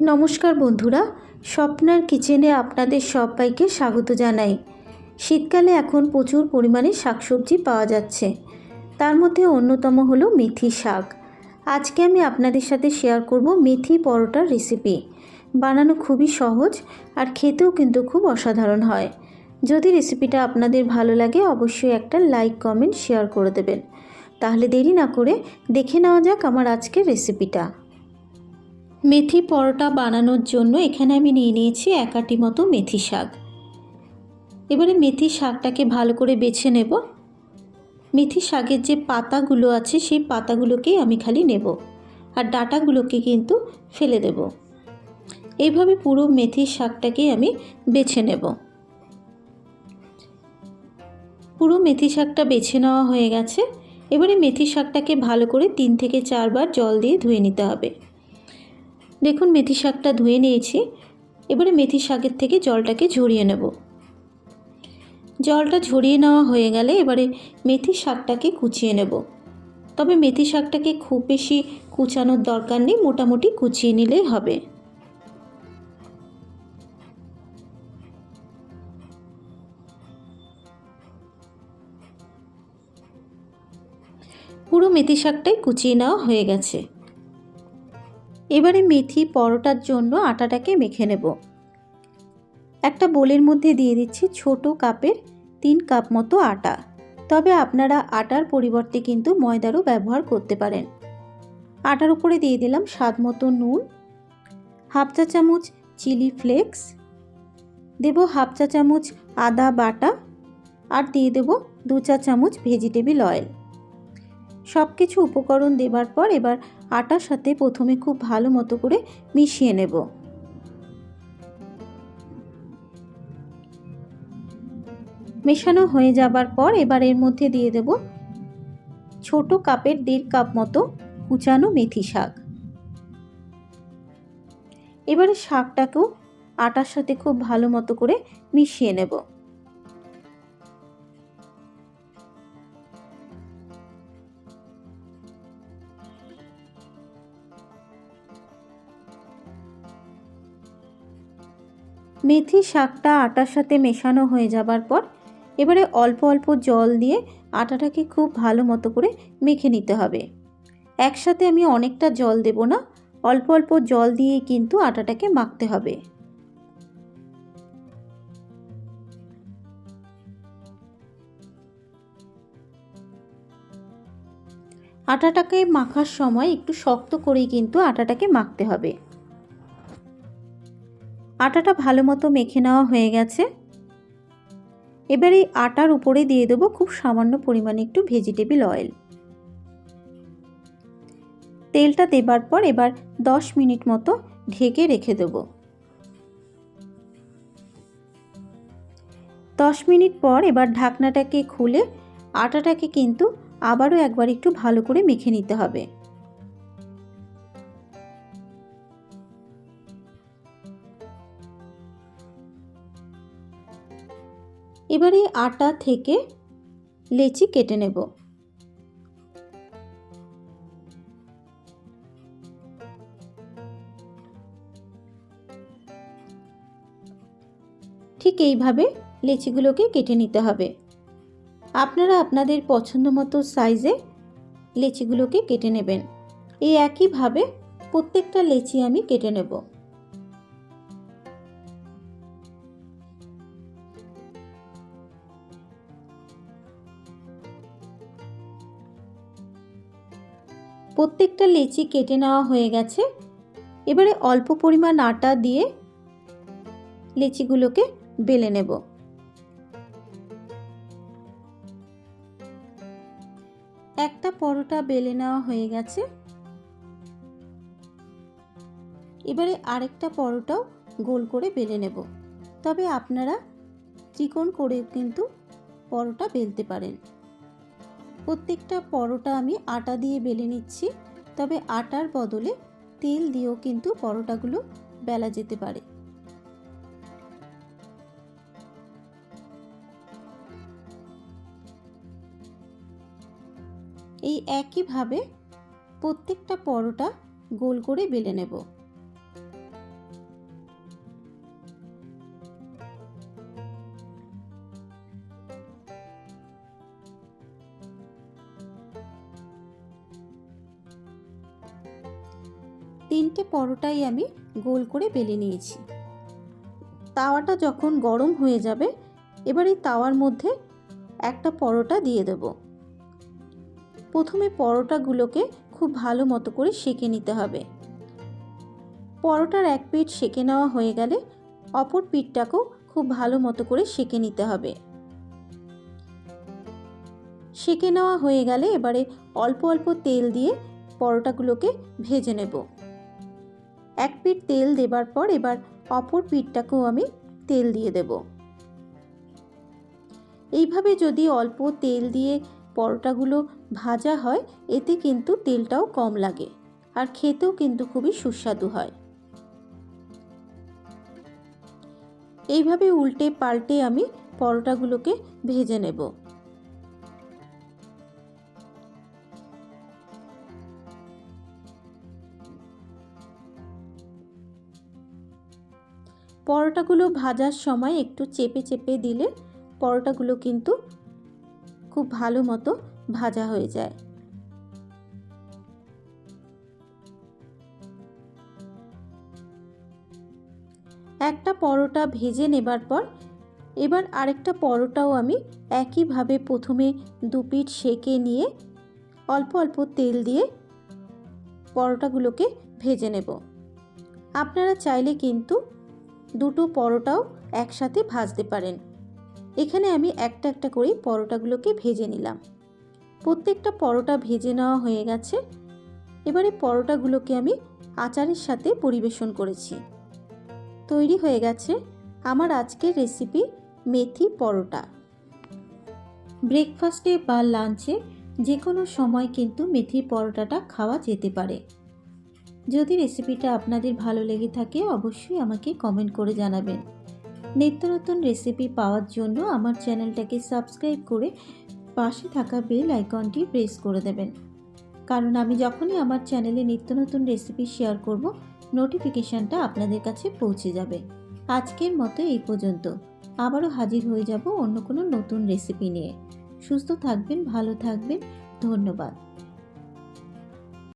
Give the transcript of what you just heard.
নমস্কার বন্ধুরা, স্বপ্নার কিচেনে আপনাদের সবাইকে স্বাগত জানাই। শীতকালে এখন প্রচুর পরিমাণে শাকসবজি পাওয়া যাচ্ছে। তার মধ্যে অন্যতম হলো মেথি শাক। আজকে আমি আপনাদের সাথে শেয়ার করব মেথি পরোটার রেসিপি বানানো খুবই সহজ আর খেতেও কিন্তু খুব অসাধারণ হয়। যদি রেসিপিটা আপনাদের ভালো লাগে, অবশ্যই একটা লাইক কমেন্ট শেয়ার করে দেবেন। তাহলে দেরি না করে দেখে নেওয়া যাক আমার আজকের রেসিপিটা মেথি পরোটা বানানোর জন্য এখানে আমি নিয়ে নিয়েছি এক আটি মতো মেথি শাক। এবারে মেথি শাকটাকে ভালো করে বেছে নেব। মেথি শাকের যে পাতাগুলো আছে, সেই পাতাগুলোকেই আমি খালি নেব আর ডাটাগুলোকে কিন্তু ফেলে দেব। এইভাবে পুরো মেথি শাকটাকেই আমি বেছে নেব। পুরো মেথি শাকটা বেছে নেওয়া হয়ে গেছে। এবারে মেথি শাকটাকে ভালো করে তিন থেকে চারবার জল দিয়ে ধুয়ে নিতে হবে। দেখুন মেথি শাকটা ধুয়ে নিয়েছি। এবারে মেথি শাকের থেকে জলটাকে ঝরিয়ে নেব। জলটা ঝরিয়ে নেওয়া হয়ে গেলে এবারে মেথি শাকটাকে কুচিয়ে নেব। তবে মেথি শাকটাকে খুব বেশি কুচানোর দরকার নেই, মোটামুটি কুচিয়ে নিলেই হবে। পুরো মেথি শাকটাই কুচিয়ে নেওয়া হয়ে গেছে। এবারে মেথি পরোটার জন্য আটাটাকে মেখে নেব। একটা বোলের মধ্যে দিয়ে দিচ্ছি ছোট কাপের তিন কাপ মতো আটা। তবে আপনারা আটার পরিবর্তে কিন্তু ময়দারও ব্যবহার করতে পারেন। আটার উপরে দিয়ে দিলাম স্বাদ মতো নুন, হাফ চা চামচ চিলি ফ্লেক্স, দেব হাফ চা চামচ আদা বাটা, আর দিয়ে দেব দু চা চামচ ভেজিটেবিল অয়েল। সব কিছু উপকরণ দেবার পর এবার আটার সাথে প্রথমে খুব ভালো মতো করে মিশিয়ে নেব। মেশানো হয়ে যাবার পর এবার এর মধ্যে দিয়ে দেব ছোট কাপের দেড় কাপ মতো কুচানো মেথি শাক। এবারে শাকটাকেও আটার সাথে খুব ভালো মতো করে মিশিয়ে নেব। মেথি শাকটা আটার সাথে মেশানো হয়ে যাবার পর এবারে অল্প অল্প জল দিয়ে আটাটাকে খুব ভালো মতো করে মেখে নিতে হবে। একসাথে আমি অনেকটা জল দেব না, অল্প অল্প জল দিয়ে কিন্তু আটাটাকে মাখতে হবে। আটাটাকে মাখার সময় একটু শক্ত করেই কিন্তু আটাটাকে মাখতে হবে। আটাটা ভালো মতো মেখে নেওয়া হয়ে গেছে। এবার এই আটার উপরে দিয়ে দেবো খুব সামান্য পরিমাণে একটু ভেজিটেবিল অয়েল। তেলটা দেবার পর এবার দশ মিনিট মতো ঢেকে রেখে দেব। দশ মিনিট পর এবার ঢাকনাটাকে খুলে আটাটাকে কিন্তু আবারও একবার একটু ভালো করে মেখে নিতে হবে। এবারে আটা থেকে লেচি কেটে নেব। ঠিক এইভাবে লেচিগুলোকে কেটে নিতে হবে। আপনারা আপনাদের পছন্দ মতো সাইজে লেচিগুলোকে কেটে নেবেন। এই একইভাবে প্রত্যেকটা লেচি আমি কেটে নেব। প্রত্যেকটা লেচি কেটে নেওয়া হয়ে গেছে। এবারে অল্প পরিমাণ আটা দিয়ে লেচিগুলোকে বেলে নেব। একটা পরোটা বেলে নেওয়া হয়ে গেছে। এবারে আরেকটা পরোটাও গোল করে বেলে নেব। তবে আপনারা ত্রিকোণ করে কিন্তু পরোটা বেলতে পারেন। প্রত্যেকটা পরোটা আমি আটা দিয়ে বেলে নিচ্ছি। তবে আটার বদলে তেল দিয়েও কিন্তু পরোটাগুলো বেলা যেতে পারে। এই একইভাবে প্রত্যেকটা পরোটা গোল করে বেলে নেব। তিনটে পরোটাই আমি গোল করে বেলে নিয়েছি। তাওয়াটা যখন গরম হয়ে যাবে, এবার এই তাওয়ার মধ্যে একটা পরোটা দিয়ে দেব। প্রথমে পরোটাগুলোকে খুব ভালো মতো করে সেঁকে নিতে হবে। পরোটার এক পিঠ সেঁকে নেওয়া হয়ে গেলে অপর পিঠটাকেও খুব ভালো মতো করে সেঁকে নিতে হবে। সেঁকে নেওয়া হয়ে গেলে এবারে অল্প অল্প তেল দিয়ে পরোটাগুলোকে ভেজে নেব। এক পিঠ তেল দেবার পর এবার অপর পিঠটাকেও আমি তেল দিয়ে দেব। এইভাবে যদি অল্প তেল দিয়ে পরোটাগুলো ভাজা হয়, এতে কিন্তু তেলটাও কম লাগে আর খেতেও কিন্তু খুবই সুস্বাদু হয়। এইভাবে উল্টে পাল্টে আমি পরোটাগুলোকে ভেজে নেব। পরোটাগুলো ভাজার সময় একটু চেপে চেপে দিলে পরোটাগুলো কিন্তু খুব ভালো মতো ভাজা হয়ে যায়। একটা পরোটা ভেজে নেবার পর এবার আরেকটা পরোটাও আমি একইভাবে প্রথমে দু পিঠ সেঁকে নিয়ে অল্প অল্প তেল দিয়ে পরোটাগুলোকে ভেজে নেব। আপনারা চাইলে কিন্তু দুটো পরোটাও একসাথে ভাজতে পারেন। এখানে আমি একটা একটা করে পরোটাগুলোকে ভেজে নিলাম। প্রত্যেকটা পরোটা ভেজে নেওয়া হয়ে গেছে। এবারে পরোটাগুলোকে আমি আচারের সাথে পরিবেশন করেছি। তৈরি হয়ে গেছে আমার আজকের রেসিপি মেথি পরোটা। ব্রেকফাস্টে বা লাঞ্চে যে কোনো সময় কিন্তু মেথি পরোটাটা খাওয়া যেতে পারে। যদি রেসিপিটা আপনাদের ভালো লেগে থাকে, অবশ্যই আমাকে কমেন্ট করে জানাবেন। নিত্য নতুন রেসিপি পাওয়ার জন্য আমার চ্যানেলটাকে সাবস্ক্রাইব করে পাশে থাকা বেল আইকনটি প্রেস করে দেবেন। কারণ আমি যখনই আমার চ্যানেলে নিত্য নতুন রেসিপি শেয়ার করব নোটিফিকেশানটা আপনাদের কাছে পৌঁছে যাবে। আজকের মতো এই পর্যন্ত। আবারও হাজির হয়ে যাব অন্য কোনো নতুন রেসিপি নিয়ে। সুস্থ থাকবেন, ভালো থাকবেন। ধন্যবাদ।